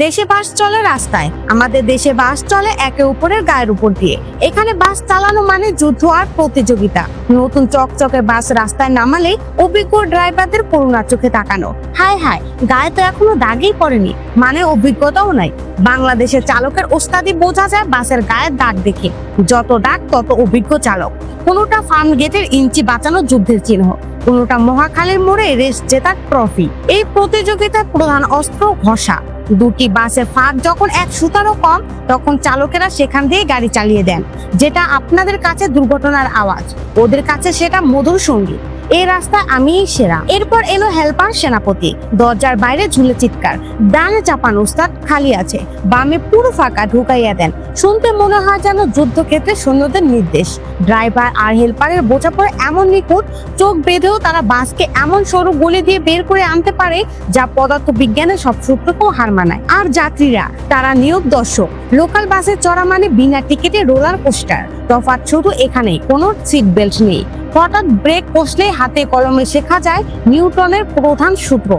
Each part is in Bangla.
দেশে বাস চলে রাস্তায়। আমাদের দেশে বাস চলে একে উপরের গায়ের উপর দিয়ে। এখানে বাস চালানো মানে যুদ্ধ আর প্রতিযোগিতা। নতুন চকচকে বাস রাস্তায় নামালে অভিজ্ঞ ড্রাইভারদের করুণা চোখে তাকানো। হায় হায়, গায়ে তো এখনও দাগই পড়েনি মানে অভিজ্ঞতাও নাই। বাংলাদেশের চালকের ওস্তাদি বোঝা যায় বাসের গায়ের দাগ দেখে। যত দাগ, তত অভিজ্ঞ চালক। কোনোটা ফার্ম গেটের ইঞ্চি বাঁচানো যুদ্ধের চিহ্ন, কোনোটা মহাখালীর মোড়ে রেস জেতার ট্রফি। এই প্রতিযোগিতার প্রধান অস্ত্র ঘষা। দুটি বাসের ফাঁক যখন এক সুতারও কম, তখন চালকেরা সেখান দিয়ে গাড়ি চালিয়ে দেন, যেটা আপনাদের কাছে দুর্ঘটনার আওয়াজ। ওদের কাছে সেটা মধুর সংগীত এই রাস্তা আমিই সেরা। এরপর এলো হেল্পার সেনাপতি। দরজার বাইরে ঝুলে চিৎকার। ডানে চাপান উস্তাদ খালি আছে। বামে পুরো ফাঁকা ঢুকাইয়া দেন। শুনতে মনে হয় যেন যুদ্ধক্ষেত্রে সৈন্যদের নির্দেশ। ড্রাইভার আর হেল্পারের বোঝাপড়া এমন নিখুঁত, চোখ বেঁধেও তারা বাসকে এমন সরু গলি দিয়ে বের করে আনতে পারে, যা পদার্থ বিজ্ঞানের সব সূত্রকেও হার মানায়। আর যাত্রীরা, তারা নিয়োগ দর্শক। লোকাল বাসে চড়া মানে বিনা টিকিটে রোলার কোস্টার। তফাৎ শুধু এখানেই, কোনো সিট বেল্ট নেই। হঠাৎ ব্রেক কষলে হাতে কলমে শেখা যায় নিউটনের প্রধান সূত্র।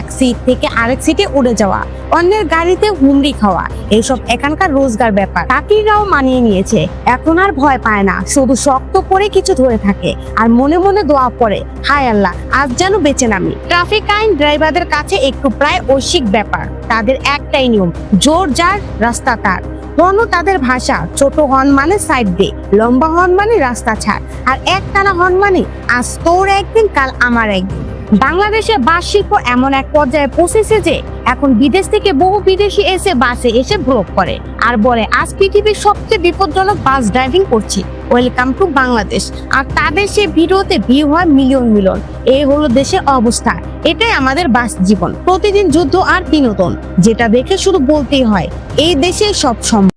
এক সিট থেকে আরেক সিটে উড়ে যাওয়া, অন্যের গাড়িতে হুমড়ি খাওয়া, এইসব এখানকার রোজগার ব্যাপার। চাকরিরাও মানিয়ে নিয়েছে, এখন আর ভয় পায় না, শুধু শক্ত করে কিছু ধরে থাকে, আর মনে মনে দোয়া পড়ে হায় আল্লাহ, আজ যেন বেঁচে নামি। ট্রাফিক আইন ড্রাইভারদের কাছে একটু প্রায় ঐশিক ব্যাপার, তাদের একটাই নিয়ম, জোর যার, রাস্তা তার। হর্ন তাদের ভাষা, ছোট হন মানে সাইড দে লম্বা হন মানে রাস্তা ছাড়, আর এক টানা হন মানে আজ তোর একদিন, কাল আমার একদিন। বাংলাদেশে বাস শিল্প এমন এক পর্যায়ে পৌঁছেছে যে, এখন বিদেশ থেকে বহু বিদেশি এসে বাসে এসে ভ্রোগ করে, আর বলে, আজ পৃথিবীর সবচেয়ে বিপজ্জনক বাস ড্রাইভিং করছি। ওয়েলকাম টু বাংলাদেশ আর তাদের সে ভিডিওতে ভিউ হয় মিলিয়ন মিলিয়ন। এই হলো দেশের অবস্থা। এটাই আমাদের বাস জীবন। প্রতিদিন যুদ্ধ আর বিনোদন, যেটা দেখে শুধু বলতেই হয়, এই দেশে সব সম্ভব।